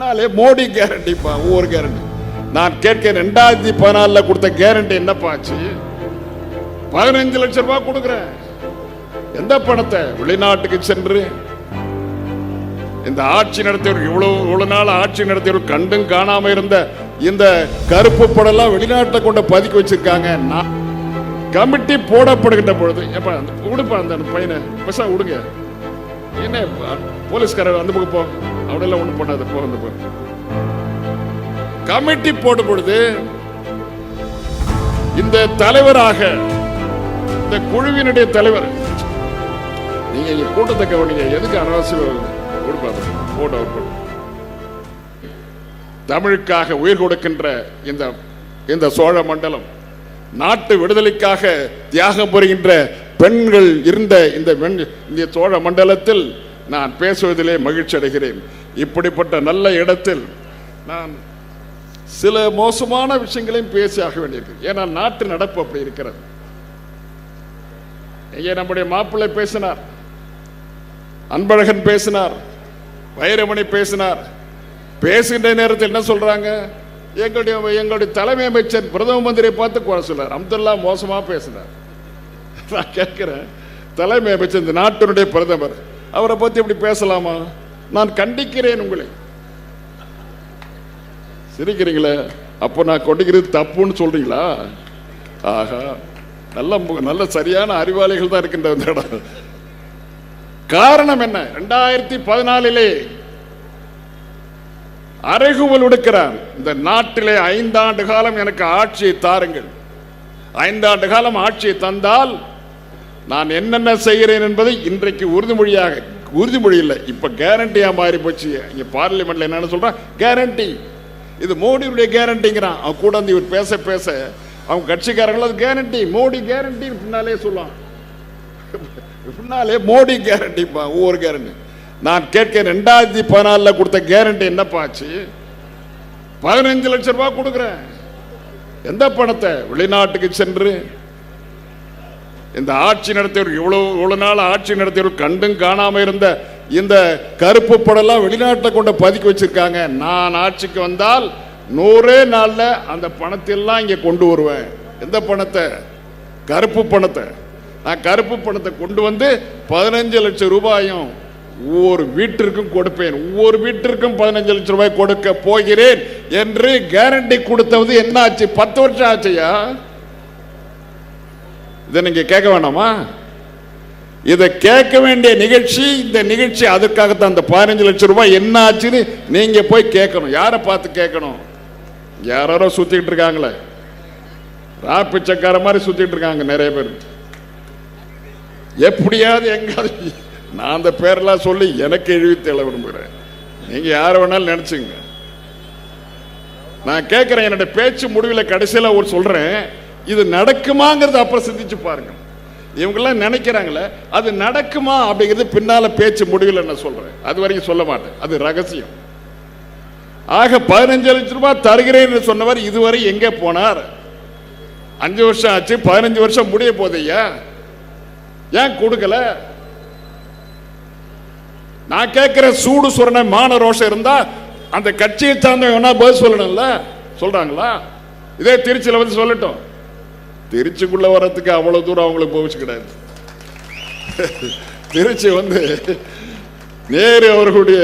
நாளே மோடி கேரண்டிப்பா ஒவ்வொரு கேரண்டி நான் கேட்க ரெண்டாயிரத்தி பதினாலில் கொடுத்த கேரண்டி என்னப்பா ஆச்சு? பதினஞ்சு லட்சம் ரூபாய் கொடுக்குறேன். எந்த பணத்தை? வெளிநாட்டுக்கு சென்று. இந்த ஆட்சி நடத்தியவர் இவ்வளவு இவ்வளவு நாள் ஆட்சி நடத்தியவர் கண்டும் காணாம இருந்த இந்த கருப்பு படம்லாம் வெளிநாட்டை கொண்டு பதுக்கி வச்சிருக்காங்க. நான் கமிட்டி போடப்படுகின்ற பொழுது எப்ப அந்த விடுப்பா அந்த பையனை. பசா விடுங்க என்ன போலீஸ்காரர் அந்த பக்கம் போ. அவனெல்லாம் ஒன்றும் பண்ணாத போ அந்த போ கமிட்டி போடும் பொழுது இந்த தலைவராக இந்த குழுவினுடைய தலைவர் நீங்க இங்க கூட்டத்தை கவனிங்க எதுக்கு அனாவசியம் போட்டோ போட்டு. தமிழுக்காக உயிர் கொடுக்கின்ற இந்த இந்த சோழ மண்டலம் நாட்டு விடுதலைக்காக தியாகம் புரிகின்ற பெண்கள் இருந்த இந்த வெண்- இந்த சோழ மண்டலத்தில் நான் பேசுவதிலே மகிழ்ச்சி அடைகிறேன். இப்படிப்பட்ட நல்ல இடத்தில் நான் சில மோசமான விஷயங்களையும் பேசி ஆக வேண்டியிருக்கு ஏன்னா நாட்டு நடப்பு அப்படி இருக்கிறது. இங்கே நம்முடைய மாப்பிள்ளை பேசினார். அன்பழகன் பேசினார். வைரமணி பேசினார். பேசுகின்ற நேரத்தில் என்ன சொல்றாங்க? எங்களுடைய எங்களுடைய தலைமை அமைச்சர் பிரதம மந்திரியை பார்த்து குறை சொல்றார். அப்துல்லா மோசமாக பேசினார். நான் கேட்கிறேன் தலைமை அமைச்சர் இந்த நாட்டினுடைய பிரதமர் அவரை பத்தி இப்படி பேசலாமா? நான் கண்டிக்கிறேன் உங்களை. சிரிக்கிறீங்களே? அப்போ நான் கொண்டிக்கிறது தப்புன்னு சொல்றீங்களா? ஆஹா நல்ல மு- நல்ல சரியான அறிவாளிகள் தான் இருக்கின்ற இந்த இடம். காரணம் என்ன? ரெண்டாயிரத்தி பதினாலிலே அறைகுவல் விடுக்கிறார் இந்த நாட்டிலே ஐந்தாண்டு காலம் எனக்கு ஆட்சியை தாருங்கள். ஐந்தாண்டு காலம் ஆட்சியை தந்தால் நான் என்னென்ன செய்கிறேன் என்பதை இன்றைக்கு உறுதிமொழியாக உறுதிமொழி இல்லை. இப்போ கேரண்டியாக மாறி போச்சு. இங்கே பார்லிமெண்ட்டில் என்னென்னு சொல்கிறான் கேரண்டி இது மோடியுடைய கேரண்டிங்கிறான் அவன் கூட வந்து இவர் பேச பேச அவங்க கட்சிக்காரங்களும் அது கேரண்டி மோடி கேரண்டின்னு பின்னாலே சொல்லுவான். பின்னாலே மோடி கேரண்டிப்பா ஒவ்வொரு கேரண்டி நான் கேட்க ரெண்டாயிரத்தி பதினாலில் கொடுத்த கேரண்டி என்னப்பா ஆச்சு? பதினஞ்சு லட்சம் ரூபா கொடுக்குறேன். எந்த பணத்தை? வெளிநாட்டுக்கு சென்று இந்த ஆட்சி நடத்தியவர் இவ்வளோ இவ்வளோ நாள் ஆட்சி நடத்தியவர் கண்டும் காணாமல் இருந்த இந்த கருப்பு படம்லாம் வெளிநாட்டில் கொண்டு பதுக்கி வச்சுருக்காங்க. நான் ஆட்சிக்கு வந்தால் நூறே நாளில் அந்த பணத்தை எல்லாம் கொண்டு வருவேன். எந்த பணத்தை? கருப்பு பணத்தை. நான் கருப்பு பணத்தை கொண்டு வந்து பதினஞ்சு லட்சம் ரூபாயும் ஒவ்வொரு வீட்டிற்கும் கொடுப்பேன். ஒவ்வொரு வீட்டிற்கும் பதினஞ்சு லட்சம் ரூபாய் கொடுக்க போகிறேன் என்று கேரண்டி கொடுத்தது என்ன ஆச்சு பத்து வருஷம் ஆச்சையா? இதை நீங்கள் கேட்க வேண்டாமா இதை கேட்க வேண்டிய நிகழ்ச்சி இந்த நிகழ்ச்சி அதுக்காகத்தான் அந்த பதினஞ்சு லட்சம் ரூபாய் என்ன ஆச்சுன்னு நீங்கள் போய் கேட்கணும். யாரை பார்த்து கேட்கணும்? யாரோ சுற்றிக்கிட்டு இருக்காங்களே. ராப்பிச்சக்கார மாதிரி சுற்றிக்கிட்டு இருக்காங்க நிறைய பேர். எப்படியாவது எங்காவது நான் அந்த பேரெல்லாம் சொல்லி எனக்கு எழுதி தேட விரும்புகிறேன். நீங்கள் யாரை வேணாலும் நினச்சிங்க நான் கேட்குறேன் என்னோட பேச்சு முடிவில் கடைசியில் ஒரு சொல்கிறேன் இது நடக்குமாங்கிறத அப்புறம் சிந்திச்சு பாருங்க. இவங்கெல்லாம் நினைக்கிறாங்களே அது நடக்குமா அப்படிங்கிறது பின்னால பேச்சு முடிவில் நான் சொல்றேன். அது வரைக்கும் சொல்ல மாட்டேன். அது ரகசியம். ஆக பதினஞ்சு லட்சம் ரூபாய் தருகிறேன்னு சொன்னவர் இதுவரை எங்கே போனார்? அஞ்சு வருஷம் ஆச்சு பதினஞ்சு வருஷம் முடிய போதையா ஏன் கொடுக்கல? நான் கேட்கிற சூடு சுரண மான ரோஷம் இருந்தா அந்த கட்சியை சார்ந்தவங்க பதில் சொல்லணும்ல? சொல்றாங்களா? இதே திருச்சியில் வந்து சொல்லட்டும். திருச்சிக்குள்ள வர்றதுக்கு அவ்வளவு தூரம் அவங்களுக்கு போச்சு கிடையாது திருச்சி வந்து நேரு அவர்களுடைய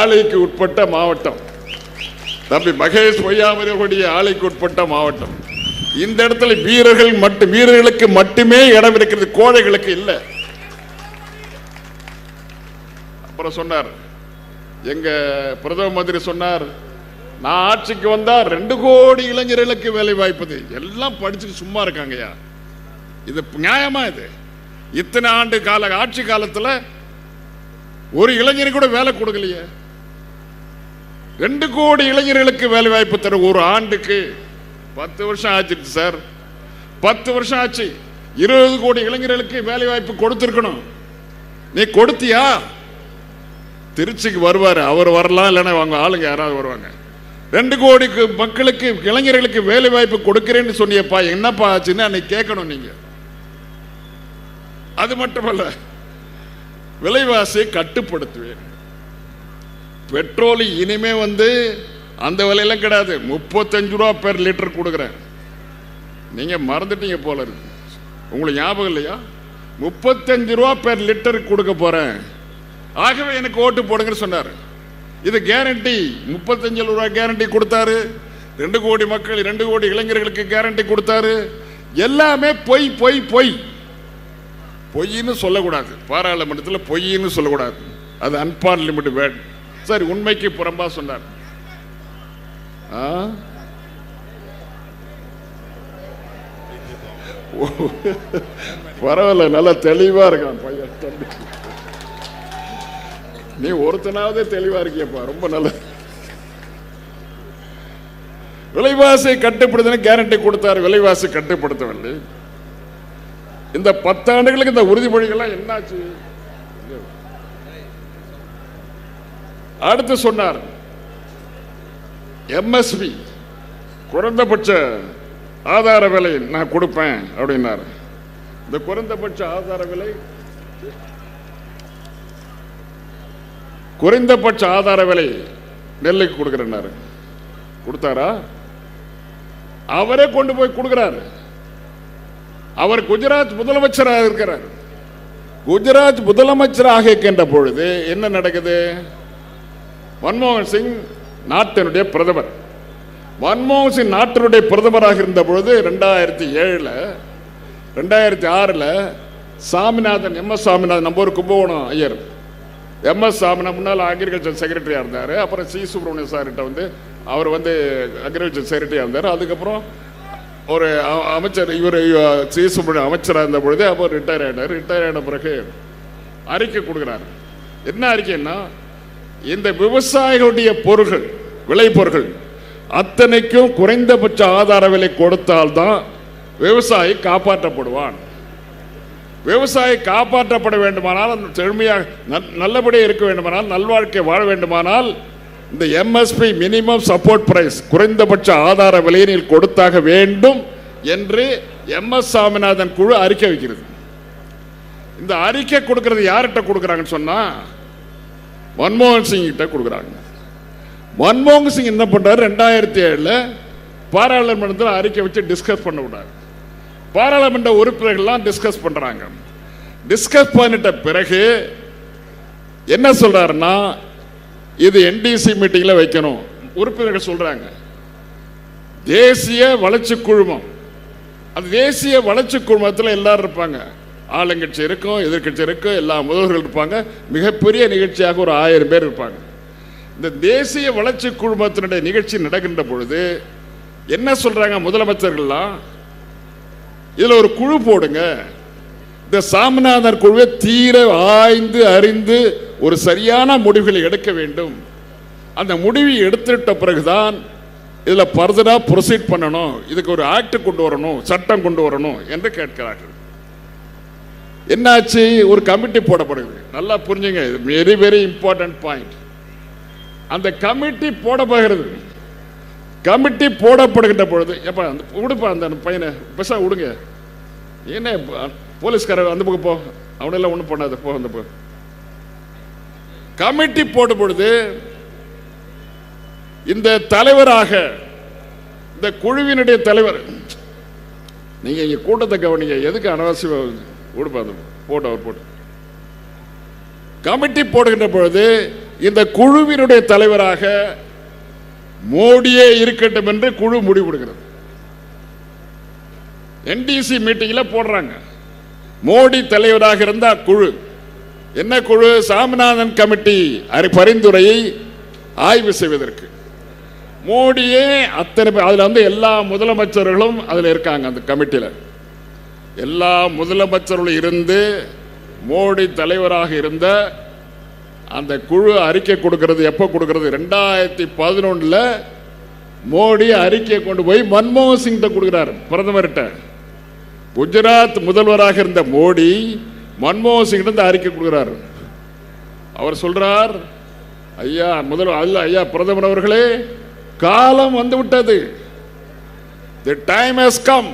ஆலைக்கு உட்பட்ட மாவட்டம். தம்பி மகேஷ் பொய்யாமரி அவர்களுடைய ஆலைக்கு உட்பட்ட மாவட்டம். இந்த இடத்துல வீரர்கள் மட்டும் வீரர்களுக்கு மட்டுமே இடம் இருக்கிறது கோழைகளுக்கு இல்லை. அப்புறம் சொன்னார் எங்க பிரதம மந்திரி சொன்னார் நான் ஆட்சிக்கு வந்தா ரெண்டு கோடி இளைஞர்களுக்கு வேலை வாய்ப்பு எல்லாம் படிச்சுட்டு சும்மா இருக்காங்கய்யா. இது நியாயமா இது? இத்தனை ஆண்டு கால ஆட்சி காலத்துல ஒரு இளைஞருக்கு கூட வேலை கொடுக்கலையே. ரெண்டு கோடி இளைஞர்களுக்கு வேலை வாய்ப்பு தர ஒரு ஆண்டுக்கு பத்து வருஷம் ஆச்சு சார். பத்து வருஷம் ஆச்சு. இருபது கோடி இளைஞர்களுக்கு வேலை வாய்ப்பு கொடுத்துருக்கணும். நீ கொடுத்தியா? திருச்சிக்கு வருவார். அவர் வரலாம் இல்லைன்னா அவங்க ஆளுங்க யாராவது வருவாங்க. ரெண்டு கோடிக்கு மக்களுக்கு இளைஞர்களுக்கு வேலை வாய்ப்பு கொடுக்கிறேன்னு சொன்னியப்பா. என்னப்பா ஆச்சுன்னு அன்னைக்கு கேட்கணும் நீங்க. அது மட்டுமல்ல விலைவாசியை கட்டுப்படுத்துவேன். பெட்ரோல் இனிமே வந்து அந்த விலையெல்லாம் கிடையாது. முப்பத்தஞ்சு ரூபா பெர் லிட்டர் கொடுக்குறேன். நீங்கள் மறந்துட்டீங்க போல இருக்கு. உங்களுக்கு ஞாபகம் இல்லையா? முப்பத்தஞ்சு ரூபா பெர் லிட்டர் கொடுக்க போகிறேன் ஆகவே எனக்கு ஓட்டு போடுங்கன்னு சொன்னார். இது கேரண்டி முப்பத்தஞ்சு ரூபா கேரண்டி கொடுத்தாரு. ரெண்டு கோடி மக்கள் ரெண்டு கோடி இளைஞர்களுக்கு கேரண்டி கொடுத்தாரு. எல்லாமே பொய் பொய் பொய். பொய்ன்னு சொல்லக்கூடாது. பாராளுமன்றத்தில் பொய்ன்னு சொல்லக்கூடாது. அது அன்பார்லிமிட் வேர்ட் சரி உண்மைக்கு புறம்பா சொன்னார். ஆ? பரவாயில்ல நல்லா தெளிவாக இருக்கான் நீ ஒருத்தனாவது தெளிவா இருக்கியப்பா ரொம்ப நல்லது. விலைவாசி கட்டுப்படுத்தணும் கேரண்டி கொடுத்தாரு விலைவாசி கட்டுப்படுத்தவில்லை. இந்த பத்தாண்டுகளுக்கு இந்த உறுதிமொழிகள்லாம் என்னாச்சு? அடுத்து சொன்னார் எம்எஸ்பி குறைந்தபட்ச ஆதார விலை நான் கொடுப்பேன் அப்படின்னாரு. இந்த குறைந்தபட்ச ஆதார விலை குறைந்தபட்ச ஆதார விலை நெல்லுக்கு கொடுக்குறேன்னாரு. கொடுத்தாரா? அவரே கொண்டு போய் கொடுக்குறாரு. அவர் குஜராத் முதலமைச்சராக இருக்கிறார். குஜராத் முதலமைச்சராக இருக்கின்ற பொழுது என்ன நடக்குது? மன்மோகன் சிங் நாட்டினுடைய பிரதமர். மன்மோகன் சிங் நாட்டினுடைய பிரதமராக இருந்த பொழுது ரெண்டாயிரத்தி ஏழில் ரெண்டாயிரத்தி ஆறில் சாமிநாதன் எம் எஸ் சாமிநாதன் நம்ம ஒரு கும்பகோணம் ஐயர். எம்எஸ் எஸ் முன்னால் அக்ரிகல்ச்சர் செக்ரட்டரியாக இருந்தார். அப்புறம் சி சுப்பிரமணிய சார்கிட்ட வந்து அவர் வந்து அக்ரிகல்ச்சர் செக்ரட்டரியாக இருந்தார். அதுக்கப்புறம் ஒரு அமைச்சர் இவர் சி சுப்பிரமணியம் அமைச்சராக இருந்த பொழுது அப்போ ரிட்டையர் ஆகிட்டார் ரிட்டையர் ஆன பிறகு அறிக்கை கொடுக்குறாரு. என்ன அறிக்கைன்னா இந்த விவசாயிகளுடைய பொருள்கள் விளைபொருள்கள் அத்தனைக்கும் குறைந்தபட்ச ஆதார விலை கொடுத்தால்தான் விவசாயி காப்பாற்றப்படுவான். விவசாயி காப்பாற்றப்பட வேண்டுமானால் அந்த செழுமையாக நல்- நல்லபடியாக இருக்க வேண்டுமானால் நல்வாழ்க்கை வாழ வேண்டுமானால் இந்த எம்எஸ்பி மினிமம் சப்போர்ட் பிரைஸ் குறைந்தபட்ச ஆதார விலையினில் கொடுத்தாக வேண்டும் என்று எம்எஸ் சாமிநாதன் குழு அறிக்கை வைக்கிறது. இந்த அறிக்கை கொடுக்கறது யார்கிட்ட கொடுக்குறாங்கன்னு சொன்னால் மன்மோகன் சிங் கிட்ட கொடுக்குறாங்க. மன்மோகன் சிங் என்ன பண்ணுறாரு ரெண்டாயிரத்தி ஏழில் பாராளுமன்றத்தில் அறிக்கை வச்சு டிஸ்கஸ் பண்ண விடாரு பாராளுமன்ற உறுப்பினர்கள்லாம் டிஸ்கஸ் பண்ணுறாங்க டிஸ்கஸ் பண்ணிட்ட பிறகு என்ன சொல்கிறாருன்னா இது என்டிசி மீட்டிங்கில் வைக்கணும். உறுப்பினர்கள் சொல்கிறாங்க தேசிய வளர்ச்சி குழுமம். அந்த தேசிய வளர்ச்சி குழுமத்தில் எல்லாரும் இருப்பாங்க. ஆளுங்கட்சி இருக்கும் எதிர்க்கட்சி இருக்கும் எல்லா முதல்வர்கள் இருப்பாங்க. மிகப்பெரிய நிகழ்ச்சியாக ஒரு ஆயிரம் பேர் இருப்பாங்க. இந்த தேசிய வளர்ச்சி குழுமத்தினுடைய நிகழ்ச்சி நடக்கின்ற பொழுது என்ன சொல்கிறாங்க முதலமைச்சர்கள்லாம்? இதில் ஒரு குழு போடுங்க. இந்த சாமிநாதன் குழுவை தீர ஆய்ந்து அறிந்து ஒரு சரியான முடிவுகளை எடுக்க வேண்டும். அந்த முடிவை எடுத்துட்ட பிறகுதான் இதில் ஃபர்தராக ப்ரொசீட் பண்ணணும். இதுக்கு ஒரு ஆக்ட் கொண்டு வரணும் சட்டம் கொண்டு வரணும் என்று கேட்கிறார்கள். என்னாச்சு? ஒரு கமிட்டி போடப்படுது. நல்லா புரிஞ்சுங்க இது வெரி வெரி இம்பார்ட்டன்ட் பாயிண்ட் அந்த கமிட்டி போடப்படுகிறது. கமிட்டி போடப்படுகின்ற பொழுது எப்போ அந்த விடுப்பா அந்த பையனை பெருசாக விடுங்க என்ன போலீஸ்காரர் அந்த பக்கம் போ. அவனெல்லாம் ஒன்றும் பண்ணாத. போ அந்த போ. கமிட்டி போடும் பொழுது இந்த தலைவராக இந்த குழுவினுடைய தலைவர் நீங்க இங்க கூட்டத்தை கவனிங்க. எதுக்கு அனாவசியம் கொடுப்பாங்க அந்த போட்டு அவர் போட்டு கமிட்டி போடுகின்ற பொழுது இந்த குழுவினுடைய தலைவராக மோடியே இருக்கட்டும் என்று குழு முடிவு கொடுக்கிறது. என்டிசி மீட்டிங்கில் போடுறாங்க. மோடி தலைவராக இருந்த குழு. என்ன குழு? சாமிநாதன் கமிட்டி அறி பரிந்துரையை ஆய்வு செய்வதற்கு. மோடியே அத்தனை பேர் வந்து எல்லா முதலமைச்சர்களும் அதில் இருக்காங்க அந்த கமிட்டியில் எல்லா முதலமைச்சர்களும் இருந்து மோடி தலைவராக இருந்த அந்த குழு அறிக்கை கொடுக்கறது எப்போ கொடுக்கறது? ரெண்டாயிரத்தி பதினொன்றில் மோடி அறிக்கையை கொண்டு போய் மன்மோகன் சிங் கொடுக்குறாரு பிரதமர்கிட்ட. குஜராத் முதல்வராக இருந்த மோடி மன்மோகன் சிங் இருந்து அறிக்கை கொடுக்கிறார். அவர் சொல்றார் ஐயா முதல்வர் அல்ல ஐயா பிரதமர் அவர்களே காலம் வந்து விட்டது. The time has come